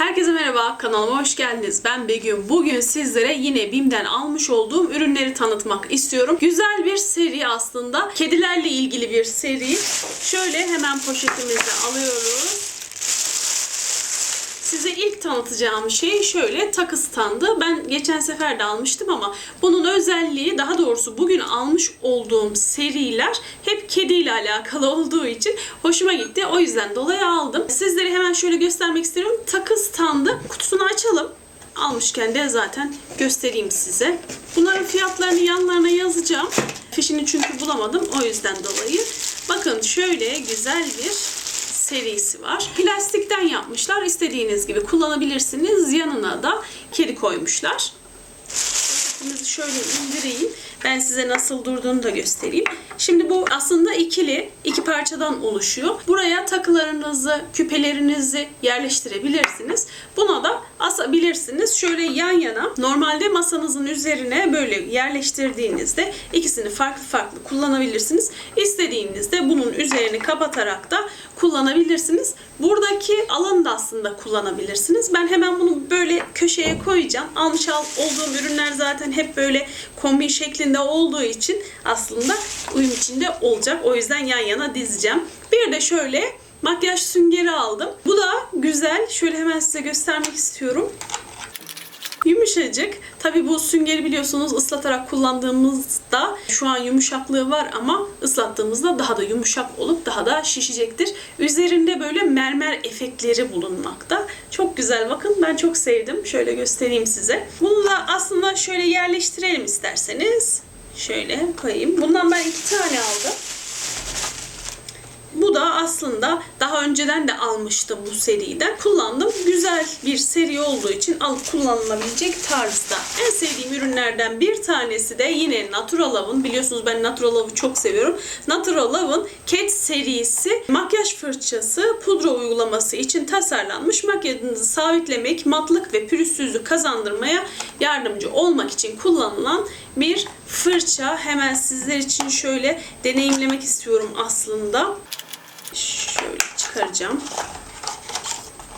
Herkese merhaba, kanalıma hoş geldiniz. Ben Begüm. Bugün sizlere yine BİM'den almış olduğum ürünleri tanıtmak istiyorum. Güzel bir seri aslında. Kedilerle ilgili bir seri. Şöyle hemen poşetimizi alıyoruz. Size ilk tanıtacağım şey şöyle takı standı. Ben geçen sefer de almıştım ama bunun özelliği daha doğrusu bugün almış olduğum seriler hep kediyle alakalı olduğu için hoşuma gitti. O yüzden dolayı aldım. Sizlere hemen şöyle göstermek istiyorum. Takı standı kutusunu açalım. Almışken de zaten göstereyim size. Bunların fiyatlarını yanlarına yazacağım. Fişini çünkü bulamadım o yüzden dolayı. Bakın şöyle güzel bir serisi var. Plastikten yapmışlar. İstediğiniz gibi kullanabilirsiniz. Yanına da kedi koymuşlar. Poşetimizi şöyle indireyim. Ben size nasıl durduğunu da göstereyim. Şimdi bu aslında ikili, iki parçadan oluşuyor. Buraya takılarınızı, küpelerinizi yerleştirebilirsiniz. Buna da asabilirsiniz. Şöyle yan yana normalde masanızın üzerine böyle yerleştirdiğinizde ikisini farklı farklı kullanabilirsiniz. İstediğinizde bunun üzerini kapatarak da kullanabilirsiniz. Buradaki alanı da aslında kullanabilirsiniz. Ben hemen bunu böyle köşeye koyacağım. Almış al- olduğum ürünler zaten hep böyle kombin şeklinde olduğu için aslında uyum içinde olacak. O yüzden yan yana dizeceğim. Bir de şöyle makyaj süngeri aldım. Bu da güzel. Şöyle hemen size göstermek istiyorum. Yumuşacık. Tabi bu süngeri biliyorsunuz ıslatarak kullandığımızda şu an yumuşaklığı var ama ıslattığımızda daha da yumuşak olup daha da şişecektir. Üzerinde böyle mermer efektleri bulunmakta. Çok güzel bakın ben çok sevdim. Şöyle göstereyim size. Bunu da aslında şöyle yerleştirelim isterseniz. Şöyle koyayım. Bundan ben iki tane aldım. Bu da aslında daha önceden de almıştım bu seriden. Kullandım. Güzel bir seri olduğu için alıp kullanılabilecek tarzda. En sevdiğim ürünlerden bir tanesi de yine Naturalove'ın. Biliyorsunuz ben Naturalove'ı çok seviyorum. Naturalove'ın Cat serisi makyaj fırçası pudra uygulaması için tasarlanmış. Makyajınızı sabitlemek, matlık ve pürüzsüzlük kazandırmaya yardımcı olmak için kullanılan bir fırça. Hemen sizler için şöyle deneyimlemek istiyorum aslında. Çıkaracağım.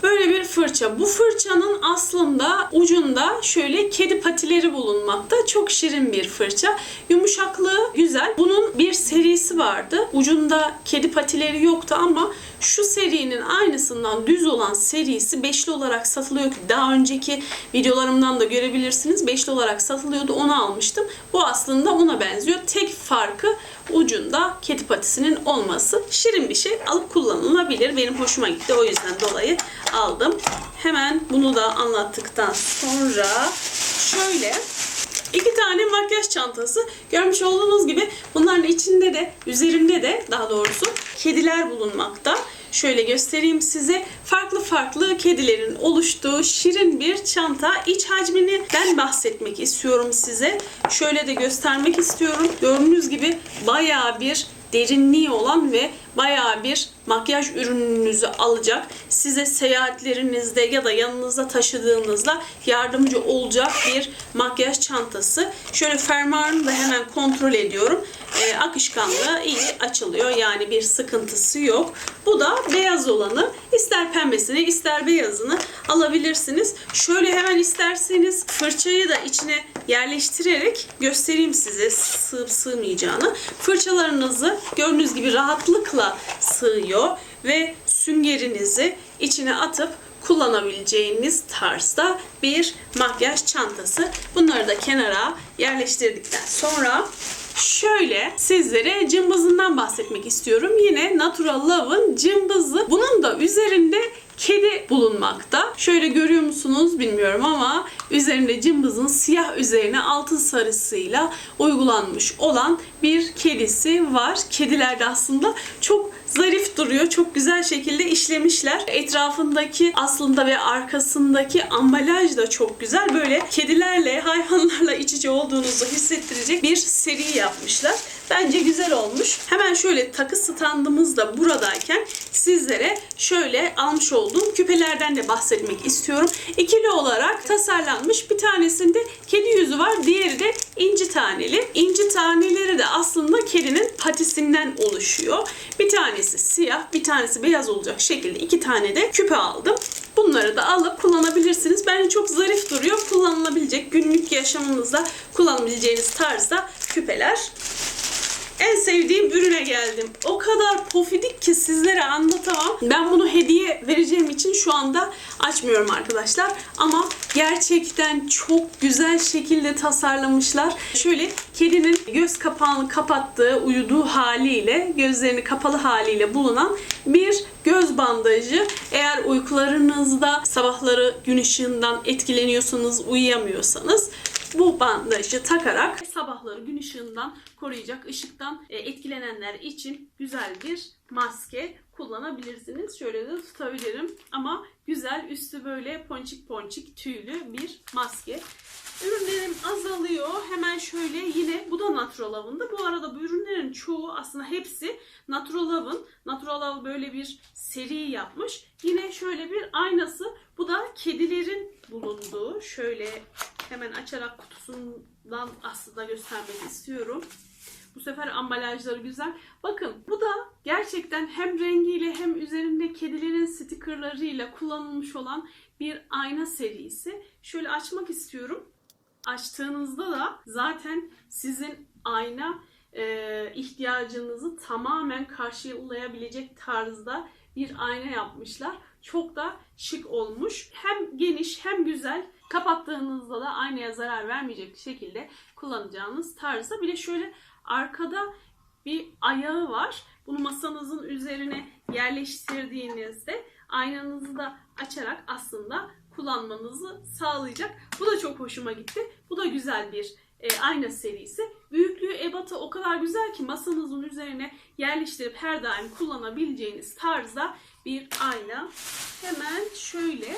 Böyle bir fırça. Bu fırçanın aslında ucunda şöyle kedi patileri bulunmakta. Çok şirin bir fırça. Yumuşaklığı güzel. Bunun bir serisi vardı. Ucunda kedi patileri yoktu ama şu serinin aynısından düz olan serisi beşli olarak satılıyor ki daha önceki videolarımdan da görebilirsiniz. Beşli olarak satılıyordu. Onu almıştım. Bu aslında ona benziyor. Tek farkı ucunda kedi patisinin olması. Şirin bir şey. Alıp kullanılabilir. Benim hoşuma gitti. O yüzden dolayı aldım. Hemen bunu da anlattıktan sonra şöyle iki tane makyaj çantası. Görmüş olduğunuz gibi bunların içinde de üzerinde de daha doğrusu kediler bulunmakta. Şöyle göstereyim size. Farklı farklı kedilerin oluştuğu şirin bir çanta. İç hacmini ben bahsetmek istiyorum size. Şöyle de göstermek istiyorum. Gördüğünüz gibi bayağı bir derinliği olan ve bayağı bir makyaj ürününüzü alacak. Size seyahatlerinizde ya da yanınızda taşıdığınızda yardımcı olacak bir makyaj çantası. Şöyle fermuarını da hemen kontrol ediyorum. Ee, akışkanlığı iyi açılıyor. Yani bir sıkıntısı yok. Bu da beyaz olanı. İster pembesini ister beyazını alabilirsiniz. Şöyle hemen isterseniz fırçayı da içine yerleştirerek göstereyim size sığıp sığmayacağını. Fırçalarınızı gördüğünüz gibi rahatlıkla sığıyor ve süngerinizi içine atıp kullanabileceğiniz tarzda bir makyaj çantası. Bunları da kenara yerleştirdikten sonra Şöyle sizlere cımbızından bahsetmek istiyorum. Yine Natural Love'ın cımbızı. Bunun da üzerinde kedi bulunmakta. Şöyle görüyor musunuz bilmiyorum ama üzerinde cımbızın siyah üzerine altın sarısıyla uygulanmış olan bir kedisi var. Kediler de aslında çok zarif duruyor. Çok güzel şekilde işlemişler. Etrafındaki aslında ve arkasındaki ambalaj da çok güzel. Böyle kedilerle, hayvanlarla iç içe olduğunuzu hissettirecek bir seri yapmışlar. Bence güzel olmuş. Hemen şöyle takı standımız da buradayken sizlere şöyle almış olduğum küpelerden de bahsetmek istiyorum. İkili olarak tasarlanmış. Bir tanesinde kedi yüzü var. Diğeri de inci taneli. İnci taneleri de aslında kedinin patisinden oluşuyor. Bir tanesi siyah, bir tanesi beyaz olacak şekilde iki tane de küpe aldım. Bunları da alıp çok zarif duruyor. Kullanılabilecek günlük yaşamınızda kullanabileceğiniz tarzda küpeler. En sevdiğim ürüne geldim. O kadar pofidik ki sizlere anlatamam. Ben bunu hediye vereceğim için şu anda açmıyorum arkadaşlar. Ama gerçekten çok güzel şekilde tasarlamışlar. Şöyle kedinin göz kapağını kapattığı, uyuduğu haliyle, gözlerini kapalı haliyle bulunan bir göz bandajı. Eğer uykularınızda sabahları gün ışığından etkileniyorsanız, uyuyamıyorsanız bu bandajı takarak sabahları gün ışığından koruyacak, ışıktan e, etkilenenler için güzel bir maske kullanabilirsiniz. Şöyle de tutabilirim ama güzel üstü böyle ponçik ponçik tüylü bir maske. Ürünlerim azalıyor. Hemen şöyle yine bu da Natural Love'ındı. Bu arada bu ürünlerin çoğu aslında hepsi Natural Love'ın. Natural Love böyle bir seri yapmış. Yine şöyle bir aynası. Bu da kedilerin bulunduğu. Şöyle hemen açarak kutusundan aslında göstermek istiyorum. Bu sefer ambalajları güzel. Bakın bu da gerçekten hem rengiyle hem üzerinde kedilerin stikerlarıyla kullanılmış olan bir ayna serisi. Şöyle açmak istiyorum. Açtığınızda da zaten sizin ayna e, ihtiyacınızı tamamen karşılayabilecek tarzda bir ayna yapmışlar. Çok da şık olmuş. Hem geniş hem güzel. Kapattığınızda da aynaya zarar vermeyecek şekilde kullanacağınız tarzda. Bir de şöyle arkada bir ayağı var. Bunu masanızın üzerine yerleştirdiğinizde aynanızı da açarak aslında kullanmanızı sağlayacak. Bu da çok hoşuma gitti. Bu da güzel bir e, ayna serisi. Büyüklüğü ebatı o kadar güzel ki masanızın üzerine yerleştirip her daim kullanabileceğiniz tarzda bir ayna. Hemen şöyle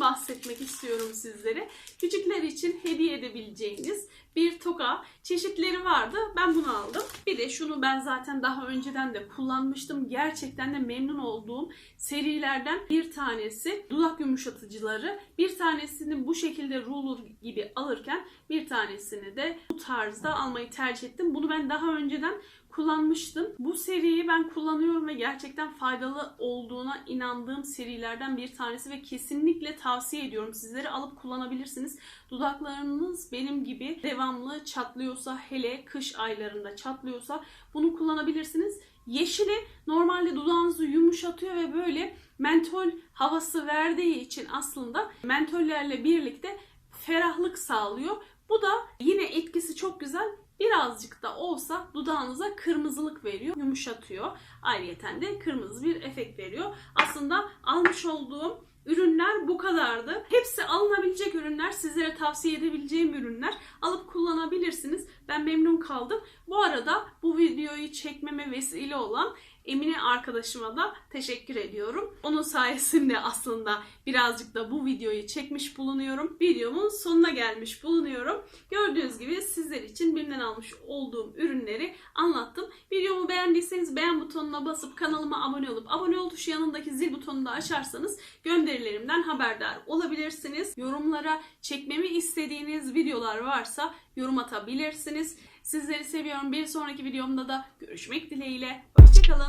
bahsetmek istiyorum sizlere. Küçükler için hediye edebileceğiniz bir toka çeşitleri vardı. Ben bunu aldım. Bir de şunu ben zaten daha önceden de kullanmıştım. Gerçekten de memnun olduğum serilerden bir tanesi dudak yumuşatıcıları. Bir tanesini bu şekilde ruler gibi alırken bir tanesini de bu tarzda almayı tercih ettim. Bunu ben daha önceden kullanmıştım. Bu seriyi ben kullanıyorum ve gerçekten faydalı olduğuna inandığım serilerden bir tanesi ve kesinlikle tavsiye ediyorum. Sizlere alıp kullanabilirsiniz. Dudaklarınız benim gibi devamlı çatlıyorsa hele kış aylarında çatlıyorsa bunu kullanabilirsiniz. Yeşili normalde dudağınızı yumuşatıyor ve böyle mentol havası verdiği için aslında mentollerle birlikte ferahlık sağlıyor. Bu da yine etkisi çok güzel birazcık da olsa dudağınıza kırmızılık veriyor, yumuşatıyor. Ayrıyeten de kırmızı bir efekt veriyor. Aslında almış olduğum ürünler bu kadardı. Hepsi alınabilecek ürünler, sizlere tavsiye edebileceğim ürünler. Alıp kullanabilirsiniz. Ben memnun kaldım. Bu arada bu videoyu çekmeme vesile olan Emine arkadaşıma da teşekkür ediyorum. Onun sayesinde aslında birazcık da bu videoyu çekmiş bulunuyorum. Videomun sonuna gelmiş bulunuyorum. Gördüğünüz gibi sizler için birimden almış olduğum ürünleri anlattım. Videomu beğendiyseniz beğen butonuna basıp kanalıma abone olup abone ol tuşu yanındaki zil butonunu da açarsanız gönderilerimden haberdar olabilirsiniz. Yorumlara çekmemi istediğiniz videolar varsa yorum atabilirsiniz. Sizleri seviyorum. Bir sonraki videomda da görüşmek dileğiyle. Hoşçakalın.